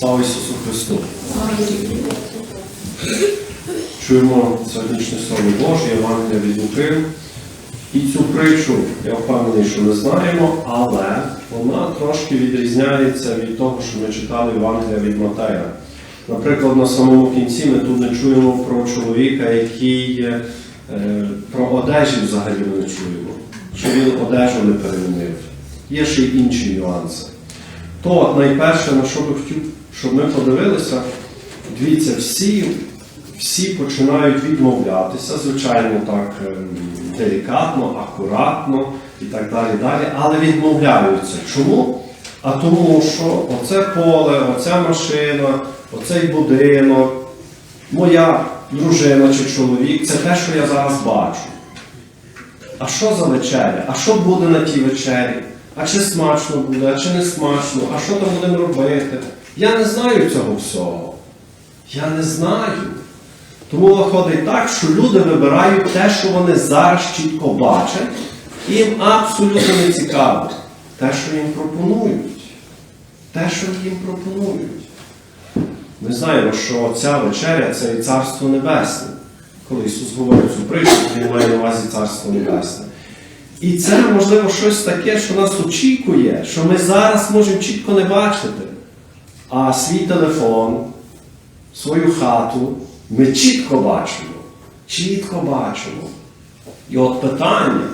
Слава Ісусу Христу! Чуємо сьогоднішнє Слово Боже, Євангелія від Луки. І цю притчу, я впевнений, що ми знаємо, але вона трошки відрізняється від того, що ми читали Євангелія від Матея. Наприклад, на самому кінці ми тут не чуємо про чоловіка, який е, про одежі взагалі не чуємо, що він одежу не перемінив. Є ще й інші нюанси. То найперше, на що би хотів, щоб ми подивилися, дивіться, всі, всі починають відмовлятися, звичайно, так ем, делікатно, акуратно і так далі, далі, але відмовляються. Чому? А тому, що оце поле, оця машина, оцей будинок, моя дружина чи чоловік це те, що я зараз бачу. А що за вечеря? А що буде на тій вечері? А чи смачно буде, а чи не смачно, а що там будемо робити? Я не знаю цього всього. Я не знаю. Тому виходить так, що люди вибирають те, що вони зараз чітко бачать, і їм абсолютно не цікаво. Те, що їм пропонують. Те, що їм пропонують. Ми знаємо, що ця вечеря це і Царство Небесне. Коли Ісус говорить цю притчу, Він має на увазі Царство Небесне. І це, можливо, щось таке, що нас очікує, що ми зараз можемо чітко не бачити. А свій телефон, свою хату ми чітко бачимо. Чітко бачимо. І от питання,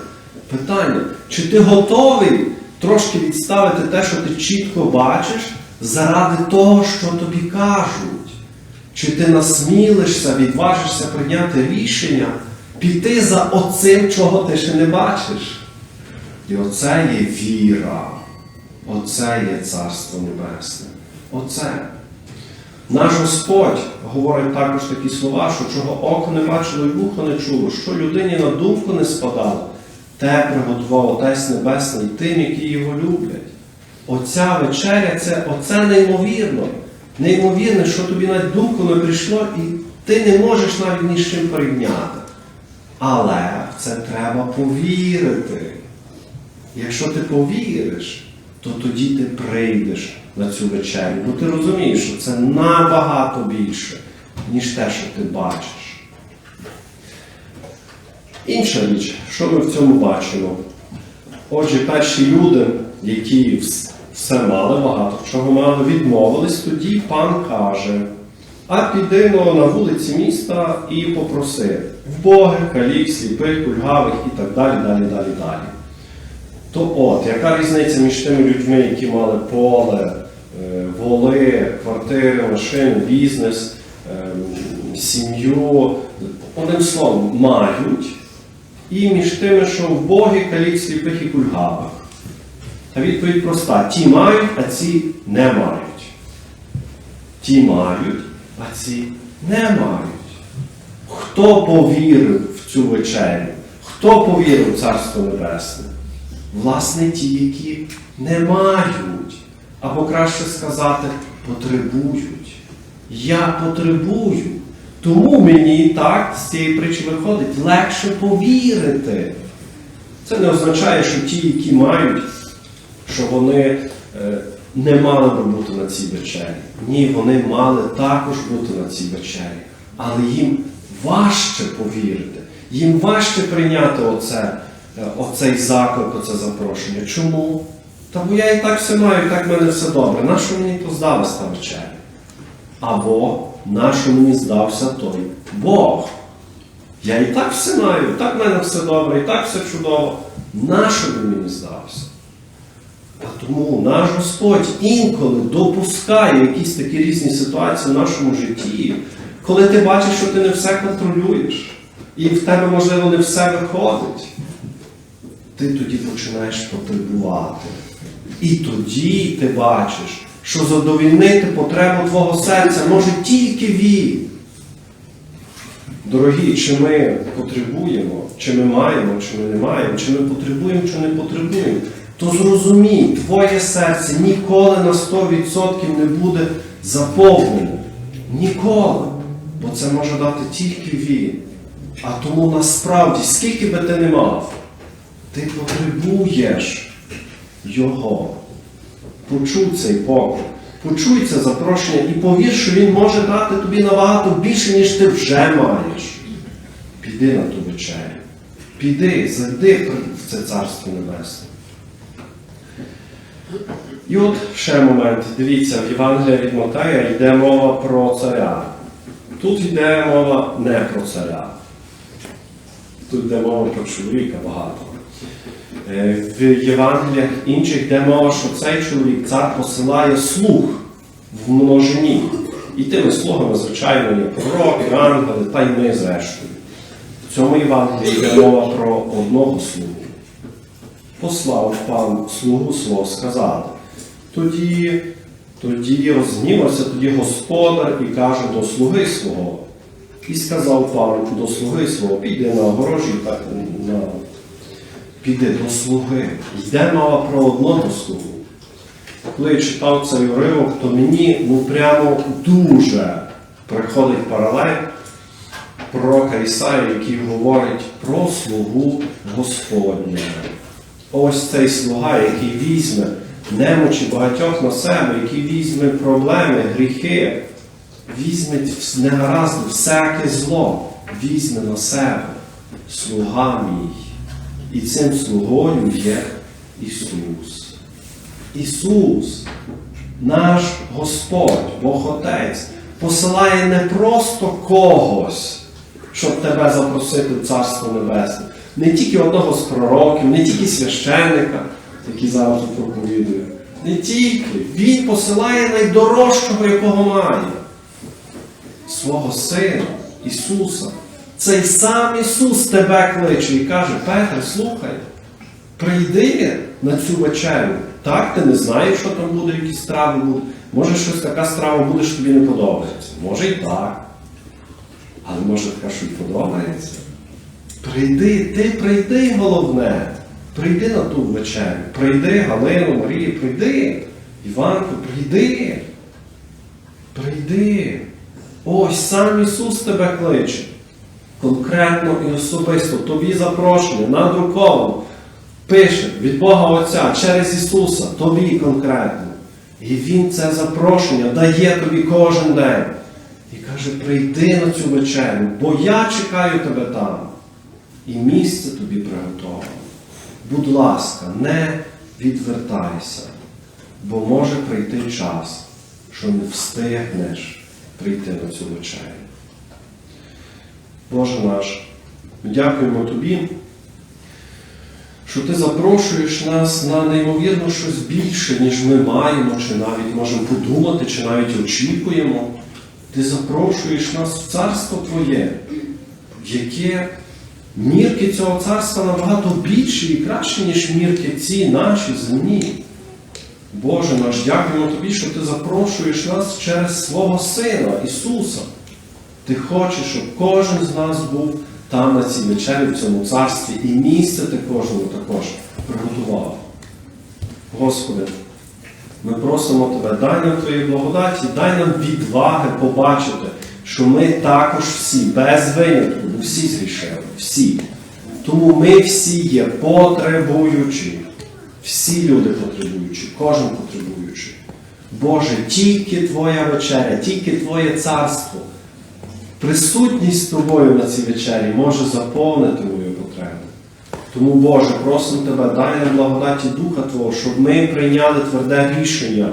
питання, чи ти готовий трошки відставити те, що ти чітко бачиш, заради того, що тобі кажуть? Чи ти насмілишся, відважишся прийняти рішення, піти за оцим, чого ти ще не бачиш? І оце є віра, оце є Царство Небесне. Оце. Наш Господь говорить також такі слова, що чого око не бачило і вухо не чуло, що людині на думку не спадало, те приготував Отець Небесний тим, які його люблять. Оця вечеря це оце неймовірно. Неймовірне, що тобі на думку не прийшло, і ти не можеш навіть ні з чим порівняти. Але в це треба повірити. Якщо ти повіриш, то тоді ти прийдеш на цю вечерю, бо ти розумієш, що це набагато більше, ніж те, що ти бачиш. Інша річ, що ми в цьому бачимо? Отже, перші люди, які все мали, багато чого мали, відмовились, тоді пан каже, а піди но на вулиці міста і попроси вбогих, калік, сліпих, кульгавих і так далі, далі, далі, далі. То от, яка різниця між тими людьми, які мали поле, е, воли, квартири, машини, бізнес, ем, сім'ю, одним словом, мають, і між тими, що в Богі калік, сліпих і кульгавих. Та відповідь проста: ті мають, а ці не мають. Ті мають, а ці не мають. Хто повірив в цю вечерю? Хто повірив в Царство Небесне? Власне, ті, які не мають, або краще сказати, потребують. Я потребую. Тому мені так з цієї притчі виходить легше повірити. Це не означає, що ті, які мають, що вони е, не мали би бути на цій вечері. Ні, вони мали також бути на цій вечері. Але їм важче повірити, їм важче прийняти оце, оцей заклик, оце запрошення. Чому? Та бо я і так все маю, і так в мене все добре. Нащо мені то здалась та вечеря? Або нащо мені здався той Бог? Я і так все маю, і так в мене все добре, і так все чудово. Нащо він мені здався? А тому наш Господь інколи допускає якісь такі різні ситуації в нашому житті, коли ти бачиш, що ти не все контролюєш, і в тебе, можливо, не все виходить. Ти тоді починаєш потребувати. І тоді ти бачиш, що задовільнити потребу твого серця може тільки він. Дорогі, чи ми потребуємо, чи ми маємо, чи ми не маємо, чи ми потребуємо, чи не потребуємо, то зрозумій, твоє серце ніколи на 100% не буде заповнене. Ніколи. Бо це може дати тільки він. А тому насправді, скільки би ти не мав, ти потребуєш його. Почув цей поклик. Почуй це запрошення і повір, що він може дати тобі набагато більше, ніж ти вже маєш. Піди на ту вечерю. Піди, зайди в це царство небесне. І от ще момент. Дивіться, в Євангелії від Матея йде мова про царя. Тут йде мова не про царя. Тут йде мова про чоловіка багато. Е, В Євангеліях інших йде мова, що цей чоловік, цар посилає слуг в множині. І тими слугами, звичайно, є пророки, ангели, та й ми зрештою. В цьому Євангелії йде мова про одного слугу. Послав пан слугу свого сказати. Тоді, тоді розгнівався тоді господар і каже до слуги свого. І сказав пан до слуги свого, піди на огорожі, так, на... піди до слуги. Йде мова про одного слугу. Коли я читав цей уривок, то мені ну, прямо дуже приходить паралель пророка Ісаї, який говорить про слугу Господня. Ось цей слуга, який візьме немочі багатьох на себе, який візьме проблеми, гріхи, візьме негаразди, всяке зло, візьме на себе слуга мій. І цим слугою є Ісус. Ісус, наш Господь, Бог Отець, посилає не просто когось, щоб тебе запросити в Царство Небесне. Не тільки одного з пророків, не тільки священника, який зараз проповідує. Не тільки. Він посилає найдорожчого, якого має. Свого Сина, Ісуса. Цей сам Ісус тебе кличе і каже, Петре, слухай, прийди на цю вечерю. Так, ти не знаєш, що там буде, які страви будуть. Може, щось така страва буде, що тобі не подобається. Може і так. Але може така, що й подобається. Прийди, ти прийди, головне. Прийди на ту вечерю. Прийди, Галину, Марію, прийди. Іванку, прийди. Прийди. Ось сам Ісус тебе кличе. Конкретно і особисто тобі запрошення, надруковано. Пише від Бога Отця через Ісуса, тобі конкретно. І Він це запрошення дає тобі кожен день. І каже, прийди на цю вечерю, бо я чекаю тебе там. І місце тобі приготовано. Будь ласка, не відвертайся, бо може прийти час, що не встигнеш прийти на цю вечерю. Боже наш, ми дякуємо Тобі, що Ти запрошуєш нас на неймовірно щось більше, ніж ми маємо, чи навіть можемо подумати, чи навіть очікуємо. Ти запрошуєш нас в царство Твоє, яке мірки цього царства набагато більші і кращі, ніж мірки ці наші земні. Боже наш, дякуємо Тобі, що Ти запрошуєш нас через свого Сина Ісуса. Ти хочеш, щоб кожен з нас був там на цій вечері, в цьому царстві, і місце ти кожному також приготував. Господи, ми просимо Тебе, дай нам Твої благодаті, дай нам відваги побачити, що ми також всі, без винятку, всі зрішили, всі. Тому ми всі є потребуючі. Всі люди потребуючі, кожен потребуючий. Боже, тільки Твоя вечеря, тільки Твоє царство, присутність з Тобою на цій вечері може заповнити мою потребу. Тому, Боже, просимо Тебе, дай нам благодаті Духа Твого, щоб ми прийняли тверде рішення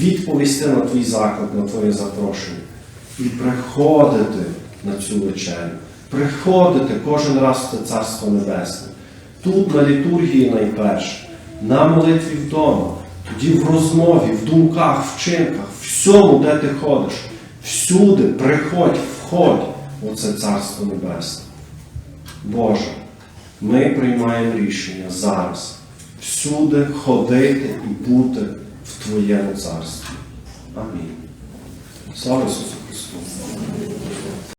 відповісти на Твій заклик, на Твоє запрошення і приходити на цю вечерю, приходити кожен раз в це Царство Небесне. Тут на літургії найперше, на молитві вдома, тоді в розмові, в думках, вчинках, всьому, де ти ходиш, всюди приходь, входь у це Царство Небесне. Боже, ми приймаємо рішення зараз всюди ходити і бути в Твоєму царстві. Амінь. Слава Ісусу!